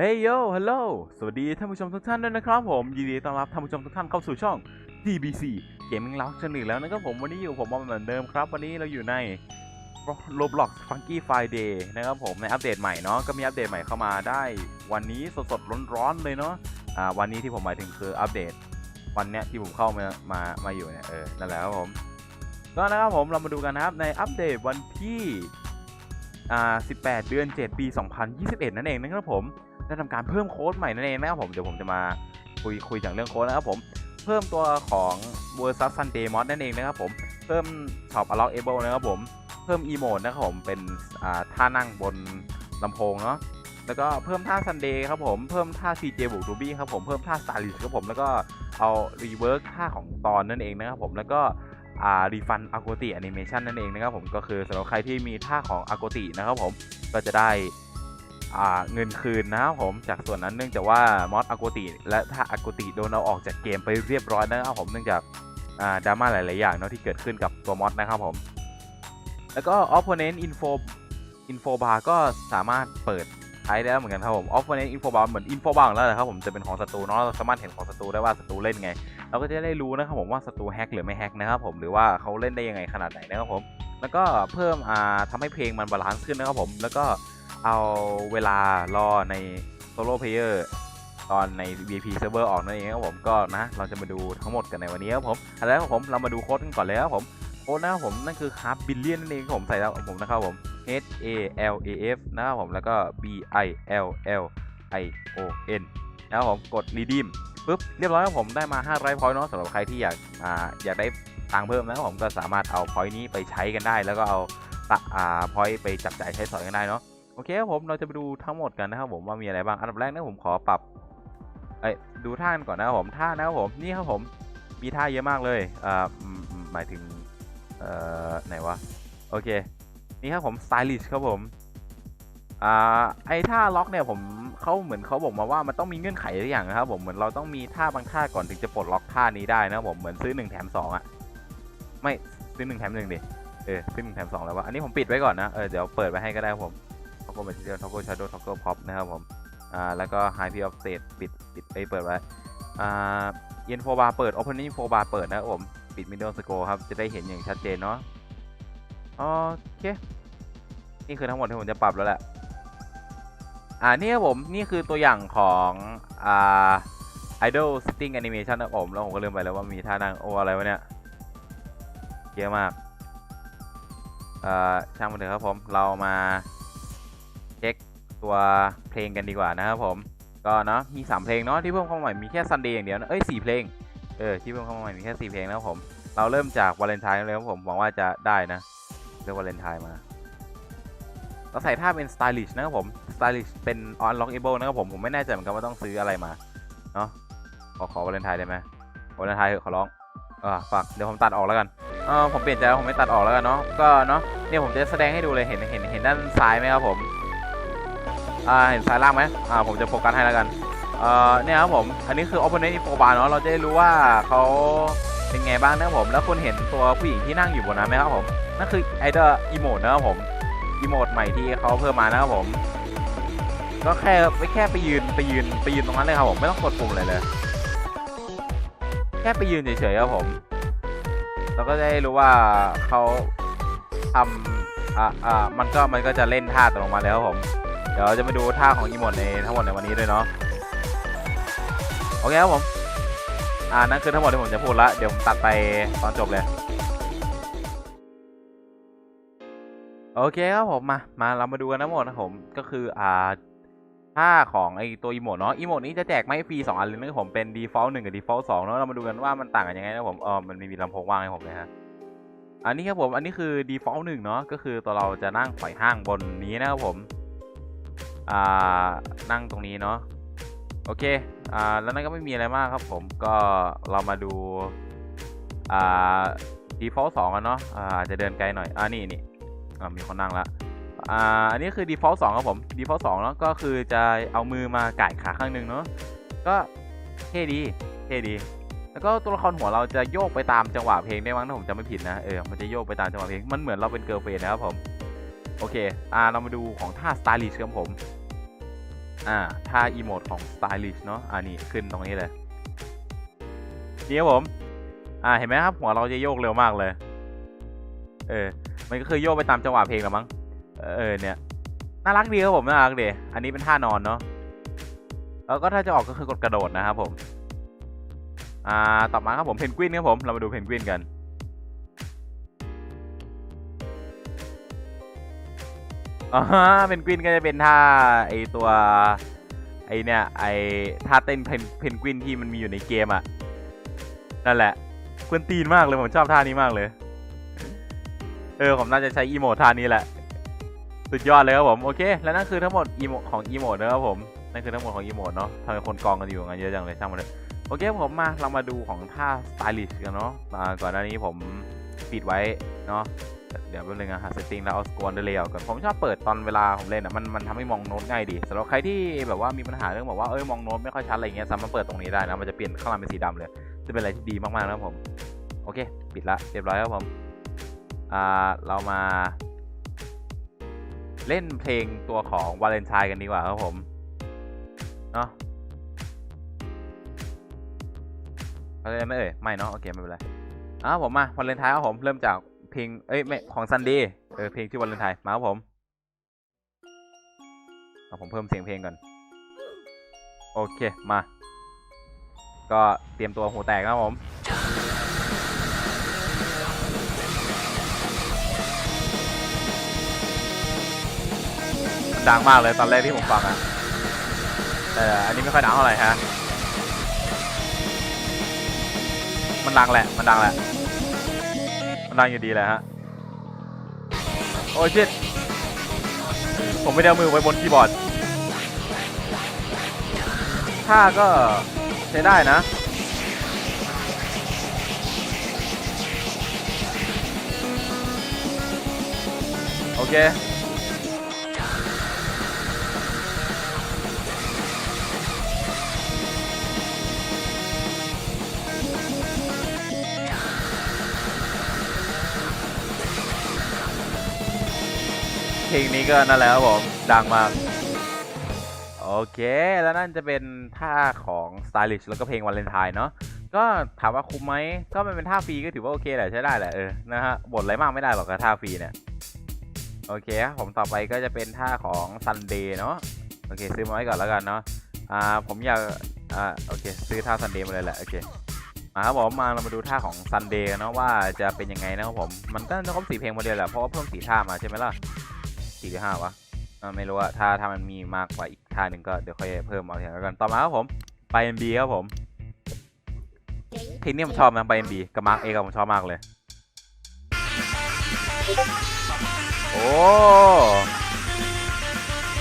เฮ้ยโยฮัลโหล สวัสดีท่านผู้ชมทุกท่านด้วยนะครับผม ยินดีต้อนรับท่านผู้ชมทุกท่านเข้าสู่ช่อง TBC Gaming l o u g อีกแล้วนะครับผม วันนี้อยู่ผมบอมเหมือนเดิมครับ วันนี้เราอยู่ใน Roblox Funky Friday นะครับผม ในอัปเดตใหม่เนาะ ก็มีอัปเดตใหม่เข้ามาได้ วันนี้สดๆร้อนๆเลยเนาะ อ่า วันนี้ที่ผมหมายถึงคืออัปเดต วันเนี้ยที่ผมเข้ามา มา มาอยู่เนี่ย เออ นั่นแหละครับผม ก็นะครับผม เรามาดูกันนะครับ ในอัปเดตวันที่ 18 เดือน 7 ปี 2021 นั่นเองนะครับผมได้ทำการเพิ่มโค้ดใหม่นั่นเองนะครับผมเดี๋ยวผมจะมาคุยคุยจากเรื่องโค้ดนะครับผมเพิ่มตัวของ versus sunday mod นั่นเองนะครับผมเพิ่ม shop unlockable นะครับผมเพิ่ม emote นะครับผมเป็นอ่าท่านั่งบนลำโพงเนาะแล้วก็เพิ่มท่า sunday ครับผมเพิ่มท่า cj บวก ruby ครับผมเพิ่มท่า stylish ครับผมแล้วก็เอา rework ท่าของตอนนั่นเองนะครับผมแล้วก็ อ่า refund agoti animation นั่นเองนะครับผมก็คือสำหรับใครที่มีท่าของ agoti นะครับผมก็จะได้เงินคืนนะครับผมจากส่วนนั้นเนื่องจากว่ามอสอากติและถ้าอากติโดนเอาออกจากเกมไปเรียบร้อยนะครับผมเนื่องจากาดราม่าหลาย ๆ อย่างเนาะที่เกิดขึ้นกับตัวมอสนะครับผมแล้วก็ opponent info info bar ก็สามารถเปิดใช้ได้เหมือนกันครับผม opponent info bar เหมือน info bar ของเราแหละครับผมจะเป็นของศัตรูเนาะเราสามารถเห็นของศัตรูได้ว่าศัตรูเล่นไง เราก็จะได้รู้นะครับผมว่าศัตรูแฮกหรือไม่แฮกนะครับผมหรือว่าเขาเล่นได้ยังไงขนาดไหนนะครับผมแล้วก็เพิ่มอ่าทำให้เพลงมันบาลานซ์ขึ้นนะครับผมแล้วก็เอาเวลารอในโซโล่เพลเยอร์ตอนใน VIP server ออกนั่นเองครับผมก็นะ เราจะมาดูทั้งหมดกันในวันนี้ครับผมอาแล้วครับผมเรามาดูโค้ดกันก่อนเลยครับผมโค้ดนะครับผมนั่นคือฮาร์ b บิลเลียนนั่นเองครับผมใส่แล้วผมนะครับผม H A L A F นะครับผมแล้วก็ B I L L I O N นะครับผมกด redeem ปุ๊บเรียบร้อยครับผมได้มา 500 point เนาะสำหรับใครที่อยากอ่าอยากได้ตังค์เพิ่มนะครับผมก็สามารถเอา point นี้ไปใช้กันได้ แล้วก็เอาตะอ่า point ไปจับจ่ายใช้สอยกันได้เนาะโอเคครับผมเราจะไปดูทั้งหมดกันนะครับผมว่ามีอะไรบ้างอันดับแรกนะผมขอปรับเอ้ยดูท่ากันก่อนนะครับผมท่านะครับผมนี่ครับผมมีท่าเยอะมากเลยอ่าหมายถึงเอ่อไหนวะโอเคนี่ครับผม stylish ครับผม อ่าไอท่าล็อกเนี่ยผมเขาเหมือนเขาบอกมาว่ามันต้องมีเงื่อนไขทุกอย่างนะครับผมเหมือนเราต้องมีท่าบางท่าก่อนถึงจะปลดล็อกท่านี้ได้นะครับผมเหมือนซื้อ1แถม2อะไม่ซื้อ1แถม1ดิเออซื้อ1แถม2แล้ววะอันนี้ผมปิดไว้ก่อนนะเออเดี๋ยวเปิดไว้ให้ก็ได้ผมท็อกโกแมทเทียลท็อกโกชาร์โดท็อกโกพ็อปนะครับผมอ่าแล้วก็ไฮพีออฟเซตปิดปิดไปเปิดไว้อ่าเย็นโฟบาร์เปิดโอเพนนิ่งโฟบาร์เปิดนะครับผมปิดมิดเดิลสโกครับจะได้เห็นอย่างชัดเจนเนาะโอเคนี่คือทั้งหมดที่ผมจะปรับแล้วแหละ อ่านี่ครับผมนี่คือตัวอย่างของอ่า Idol Sitting Animation นะผมแล้วผมก็ลืมไปแล้วว่ามีท่านั่งโอ้อะไรวะเนี่ยเยอะมากอ่าช่างมันเถอะครับผมเรามาเช็คตัวเพลงกันดีกว่านะครับผมก็เนาะมี 3 เพลงเนาะที่เพิ่มเข้ามาใหม่มีแค่ Sunday อย่างเดียวนะเอ้ย4เพลงเออที่เพิ่มเข้ามาใหม่มีแค่4เพลงนะครับผมเราเริ่มจากวาเลนไทน์เลยครับผมหวังว่าจะได้นะเลือกวาเลนไทน์มา เราใส่ท่าเป็น stylish นะครับผม stylish เป็น unlockable นะครับผม ผมไม่แน่ใจเหมือนกันว่าต้องซื้ออะไรมา เนาะขอขอวาเลนไทน์ได้ไหมวาเลนไทน์เถอะขอร้องอ่าฝากเดี๋ยวผมตัดออกแล้วกันเออผมเปลี่ยนใจแล้วผมไม่ตัดออกแล้วกันเนาะ ก็เนาะ เนี่ยผมจะแสดงให้ดูเลย เห็น เห็น เห็นด้านซ้ายไหมครับผม อ่า เห็นซ้ายล่างไหมอ่า ผมจะโฟกัสให้แล้วกัน เอ่อ เนี่ยครับผม อันนี้คือ opponent info bar เนาะ เราจะได้รู้ว่าเขาเป็นไงบ้างนะครับผม แล้วคุณเห็นตัวผู้หญิงที่นั่งอยู่บนนั้นไหมครับผม นั่นคือไอเดอร์อีโมดนะครับผม อีโมดใหม่ที่เขาเพิ่มมานะครับผม ก็แค่ไปแค่ไปยืนไปยืนไปยืนตรงนั้นเลยครับผมไม่ต้องกดปุ่มอะไรเลย แค่ไปยืนเฉยๆครับผมเราก็ได้รู้ว่าเขาทำอ่าอ่ามันก็มันก็จะเล่นท่าตกลงมาแล้วครับผม เดี๋ยวจะมาดูท่าของอีโมดในทั้งหมดในวันนี้ด้วยเนาะโอเคครับผมอ่านั่นคือทั้งหมดที่ผมจะพูดละเดี๋ยวผมตัดไปตอนจบเลย โอเคครับผมมา มาเรามาดูกันทั้งหมดนะผมก็คืออ่าท่าของไอตัวอีโมดเนาะอีโมดนี้จะแจกไม่ฟรีสองอันเลยนะผมเป็น default 1กับ default 2เนาะเรามาดูกันว่ามันต่างกันยังไงนะผมเออมันมีลำโพงว่างให้ผมเลยฮะอันนี้ครับผมอันนี้คือ default 1เนาะก็คือตัวเราจะนั่งไขว่ห้างบนนี้นะครับผมอ่านั่งตรงนี้เนาะโอเคอ่าแล้วนั่นก็ไม่มีอะไรมากครับผมก็เรามาดูอ่า default 2กันเนาะอ่าจจะเดินไกลหน่อยอ่านี่นี่ มีคนนั่งละอ่าอันนี้คือ default 2ครับผม default 2เนาะก็คือจะเอามือมาก่ายขาข้างหนึ่งเนาะก็เท่ดีเท่ดี แล้วก็ตัวละครหัวเราจะโยกไปตามจังหวะเพลงได้มั้งถ้าผมจำไม่ผิดนะเออมันจะโยกไปตามจังหวะเพลงมันเหมือนเราเป็นเกิร์ลเฟนนะครับผมโอเคอ่าเรามาดูของท่า stylish ครับผมอ่าท่าอีโมดของ Stylish เนาะอ่านี่ขึ้นตรงนี้เลยนี่ครับผมอ่าเห็นไหมครับหัวเราจะโยกเร็วมากเลย เออ มันก็คือโยกไปตามจังหวะเพลงละมั้ง เออเนี่ย น่ารักดีครับผม น่ารักดี อันนี้เป็นท่านอนเนาะ แล้วก็ถ้าจะออกก็คือกดกระโดดนะครับผม อ่า ต่อมาครับผม เพนกวินครับผม เรามาดูเพนกวินกันอ่าฮะเพนกวินก็จะเป็นท่าไอตัวไอเนี่ยไอท่าเต้นเพนเพนกวินที่มันมีอยู่ในเกมอะนั่นแหละควนตีนมากเลยผมชอบท่านี้มากเลย เออผมน่าจะใช้อีโมท่านี้แหละ สุดยอดเลยครับผมโอเค แล้วนั่นคือทั้งหมดอีโมของอีโมนะครับผมนั่นคือทั้งหมดของอีโมเนาะทำไมคนกองกันอยู่กันเยอะจังเลยช่างมันเลยโอเคผมมาเรามาดูของท่าสไตลิชกันเนาะก่อนหน้านี้ผมปิดไว้เนาะเดี๋ยวแป๊บนึงนะหาเซตติ้งแล้วเอาสกอร์เดอร์เลย์ก่อนผมชอบเปิดตอนเวลาผมเล่นอะมันมันทำให้มองโน้ตง่ายดีสำหรับใครที่แบบว่ามีปัญหาเรื่องแบบว่าเอ้ยมองโน้ตไม่ค่อยชัดอะไรเงี้ยสามารถเปิดตรงนี้ได้นะมันจะเปลี่ยนข้างล่างเป็นสีดำเลย จะเป็นอะไรที่ดีมากๆนะครับผมโอเค ปิดละเรียบร้อยครับผม เรามาเล่นเพลงตัวของวาเลนไทน์กันดีกว่าครับผม เนาะเอาเลยไหมเอ่ยไม่เนาะโอเคไม่เป็นไรอ่าผมมาวาเลนไทน์ครับผมเริ่มจากเพลงเอ้ยไม่ของซันดี้เออเพลงชื่อวาเลนไทน์มาครับผมเอาผมเพิ่มเสียงเพลงก่อน โอเคมา ก็เตรียมตัวหูแตกนะครับผม มันดังมากเลยตอนแรกที่ผมฟังอะแต่อันนี้ไม่ค่อยดังเท่าไหร่ฮะ มันดังแหละ มันดังแหละ มันดังอยู่ดีแหละฮะ โอ้ยชิดผมไม่ได้เอามือไว้บนคีย์บอร์ดท่าก็ใช้ได้นะโอเค เพลงนี้ก็นั่นแหละครับผมดังมากโอเคแล้วนั่นจะเป็นท่าของ Stylish แล้วก็เพลงวาเลนไทน์เนาะก็ถามว่าคุ้มไหมก็มันเป็นท่าฟรีก็ถือว่าโอเคแหละใช้ได้แหละเออนะฮะบ่นอะไรมากไม่ได้หรอกกับท่าฟรีเนี่ยโอเคผมต่อไปก็จะเป็นท่าของ Sunday เนาะโอเคซื้อมาไว้ก่อนแล้วกันเนาะอ่าผมอยากอ่าโอเคซื้อท่า Sunday มาเลยแหละโอเคมาครับผมมาเรามาดูท่าของ Sunday กันเนาะว่าจะเป็นยังไงนะครับผมมันก็ต้องครบสี่เพลงโมเดลแหละเพราะว่าเพิ่มสี่ท่ามาใช่ไหมล่ะ สี่หรือห้าวะไม่รู้อะถ้าถ้ามันมีมากกว่าอีกท่าหนึ่งก็เดี๋ยวค่อยเพิ่มเอาทีหลังแล้วกันต่อมาครับผมไป MB ครับผมเพลงนี้ผมชอบนะไป MB กับมาร์กเอกับผมชอบมากเลย โอ้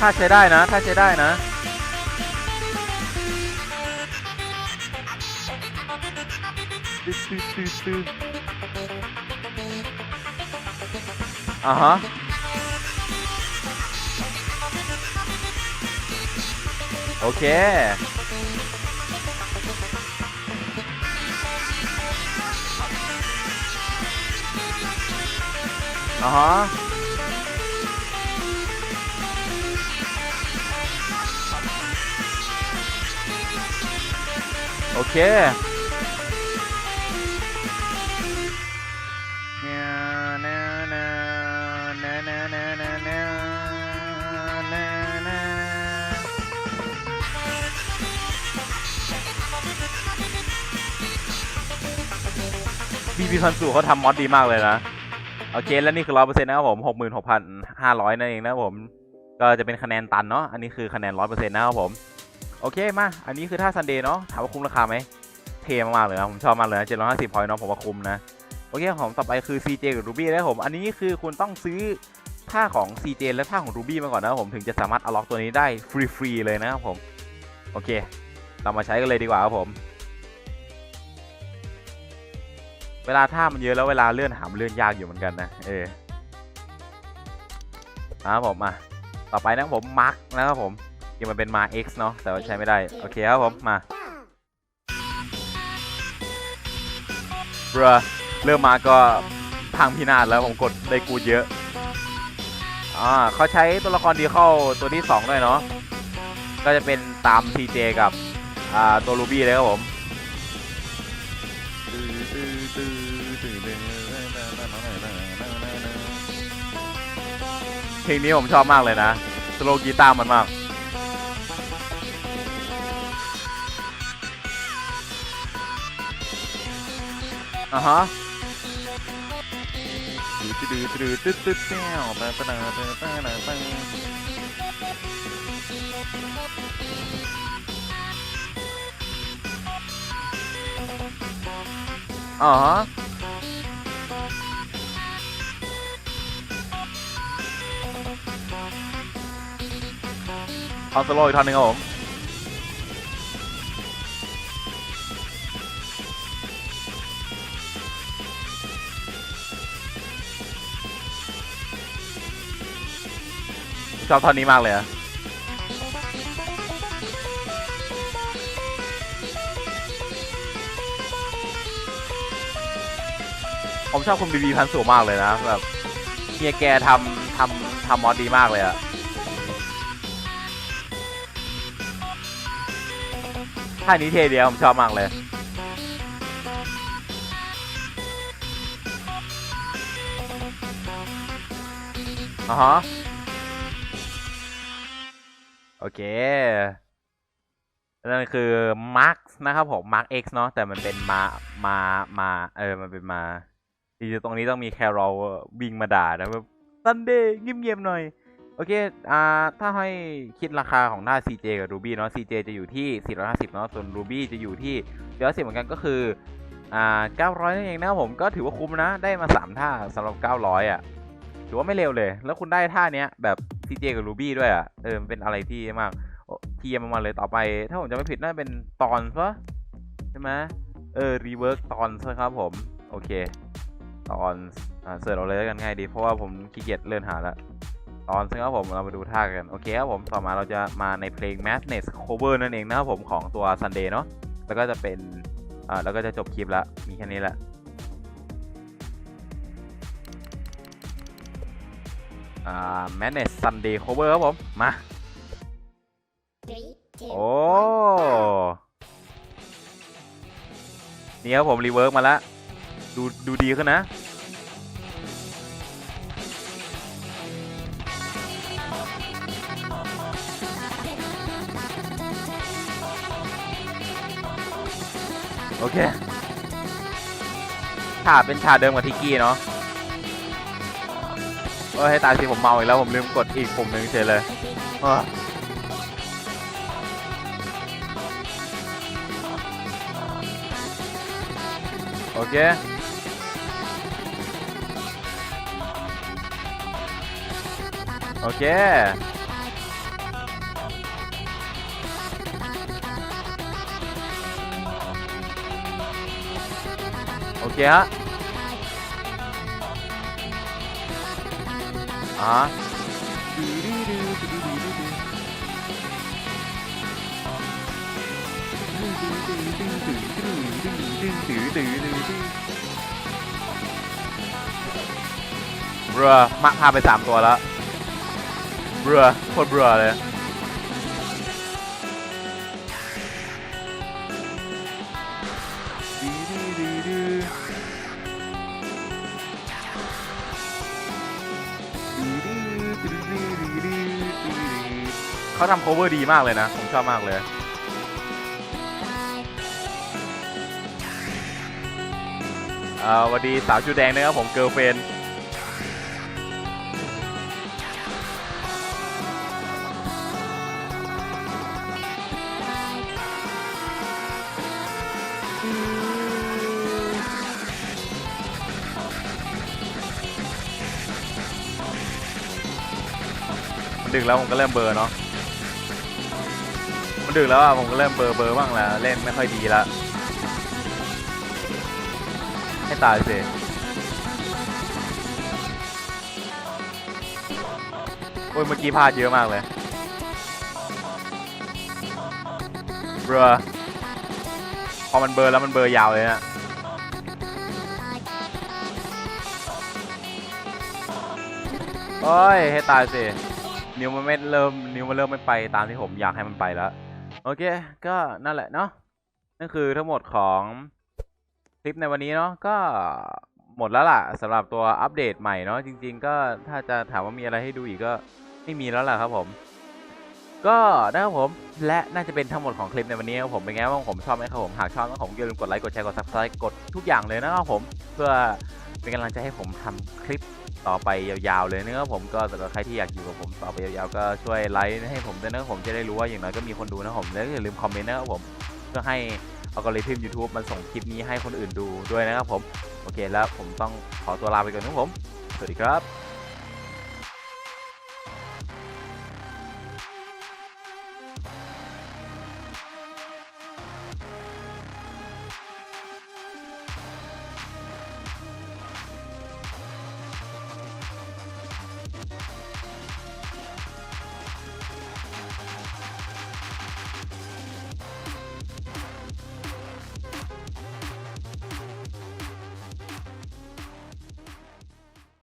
ถ้าใช้ได้นะ ถ้าใช้ได้นะอ่าฮะ โอเค อ่าฮะโอเค พี่พี่พันสูเขาทำมอดดีมากเลยนะโอเคแล้วนี่คือร้อยเปอร์เซ็นต์นะครับผมหกหมื่นหกพันห้าร้อยนั่นเองนะครับผม ก็จะเป็นคะแนนตันเนาะอันนี้คือคะแนนร้อยเปอร์เซ็นต์นะครับผมโอเคมา อันนี้คือท่าซันเดย์เนาะถามว่าคุ้มราคาไหมเท่มากเลยนะผมชอบมากเลยนะเจ็ดร้อยห้าสิบพอยต์เนาะผมว่าคุ้มนะโอเคของต่อไปคือ CJ กับ Ruby นะครับผม อันนี้คือคุณต้องซื้อท่าของ CJ และท่าของ Ruby มาก่อนนะครับผมถึงจะสามารถเอาล็อกตัวนี้ได้ฟรีๆเลยนะครับผม โอเค เรามาใช้กันเลยดีกว่าครับผม วลาท่ามันเยอะแล้วเวลาเลื่อนหามเลื่อนยากอยู่เหมือนกันนะเออนะครับผมมาต่อไปนะครับผมมาร์กนะครับผมยังมันเป็นมา X เนาะแต่ว่าใช้ไม่ได้ โอเคครับผมมาเรือเริ่มมาก็พังพินาศแล้วผมกดได้กูเยอะอ่าเขาใช้ตัวละครดีเข้าตัวที่สองด้วยเนาะก็จะเป็นตาม TJ กับอ่าตัวรูบี้เลยครับผม เพลงนี้ผมชอบมากเลยนะสโลกีตาร์มันมากอะฮะดื้อดื้อดื้อดื้อดื้อดื้อแต้วแต้วแต้วแต้วแต้ว อ๋อ เอาสโลอีกท่อนหนึ่งครับผม ชอบท่อนนี้มากเลยอะ ผมชอบคุณบีบีพันสูมากเลยนะแบบเฮียแกทำทำทำมอดดีมากเลยอะท่านี้เทเดียวผมชอบมากเลยอ่าฮะโอเคนั่นคือ Mark นะครับผม Mark X เนาะแต่มันเป็นมา มา มา เออ มันเป็นมา ทีตรงนี้ต้องมีแครอลวิ่งมาด่านะแบบซันเดย์เงียบๆหน่อย โอเค อ่า ถ้าให้คิดราคาของหน้า CJ กับ Ruby เนาะ CJ จะอยู่ที่ 450 เนาะ ส่วน Ruby จะอยู่ที่110เหมือนกันก็คือ อ่า 900 นั่นเองนะผมก็ถือว่าคุ้มนะ ได้มา 3 ท่าสำหรับ 900 อะ ถือว่าไม่เร็วเลย แล้วคุณได้ท่าเนี้ยแบบ CJ กับ Ruby ด้วยอะ เออ มันเป็นอะไรที่มากเทียมมาเลยต่อไป ถ้าผมจะไม่ผิดน่าเป็นตอนซะใช่ไหมเออ รีเวิร์กตอนซะครับผม โอเค ตอนอ่าเสิร์ชเอาเลยแล้วกันง่ายดี เพราะว่าผมขี้เกียจเลื่อนหาละตอนซึ่งครับผมเรามาดูท่ากัน โอเคครับผมต่อมาเราจะมาในเพลง Madness Cover นั่นเองนะครับผมของตัว Sunday เนาะแล้วก็จะเป็นอ่าแล้วก็จะจบคลิปละมีแค่นี้แหละอ่า Madness Sunday Cover ครับผมมาโอ้นี่ครับผมรีเวิร์กมาแล้วดูดูดีขึ้นนะ โอเคฉาเป็นฉากเดิมกับทิกกี้เนาะเออให้ตายสิผมเมาอีกแล้วผมลืมกดอีกปุ่มหนึ่งเฉยเลยอโอเค โอเค เฮะอ่าเรือมาพาไปสามตัวแล้วเรือโคตรเรือเลย เขาทำ cover ดีมากเลยนะ ผมชอบมากเลยอ่าสวัสดีสาวชูแดงนะครับผมเกิร์ลเฟนดึกแล้วผมก็เริ่มเบอร์เนาะ มันดึกแล้วอะผมก็เริ่มเบอร์เบอร์บ้างแล้ว เล่นไม่ค่อยดีละให้ตายสิโอ้ยเมื่อกี้พลาดเยอะมากเลยเบลอพอมันเบอร์แล้วมันเบอร์ยาวเลยนะโอ้ยให้ตายสินิ้วมันไม่เริ่มนิ้วมันเริ่มไม่ไปตามที่ผมอยากให้มันไปแล้ว โอเค ก็นั่นแหละเนาะนั่นคือทั้งหมดของคลิปในวันนี้เนาะก็หมดแล้วล่ะสำหรับตัวอัปเดตใหม่เนาะจริง ๆ ก็ถ้าจะถามว่ามีอะไรให้ดูอีกก็ไม่มีแล้วล่ะครับผม ก็นะครับผมและน่าจะเป็นทั้งหมดของคลิปในวันนี้ครับผมเป็นไงบ้างผมชอบไหมครับผมหากชอบก็ผมอย่าลืมกดไลค์กดแชร์กด subscribe กดทุกอย่างเลยนะครับผมเพื่อเป็นกำลังใจให้ผมทำคลิป ต่อไปยาวๆเลยนะครับผมก็สำหรับใครที่อยากอยู่กับผมต่อไปยาวๆก็ช่วยไลค์ให้ผมด้วยนะครับผมจะได้รู้ว่าอย่างน้อยก็มีคนดูนะครับผมแล้วอย่าลืมคอมเมนต์นะครับผมเพื่อให้อัลกอริทึม YouTube มันส่งคลิปนี้ให้คนอื่นดูด้วยนะครับผม โอเคแล้วผมต้องขอตัวลาไปก่อนนะครับผม สวัสดีครับ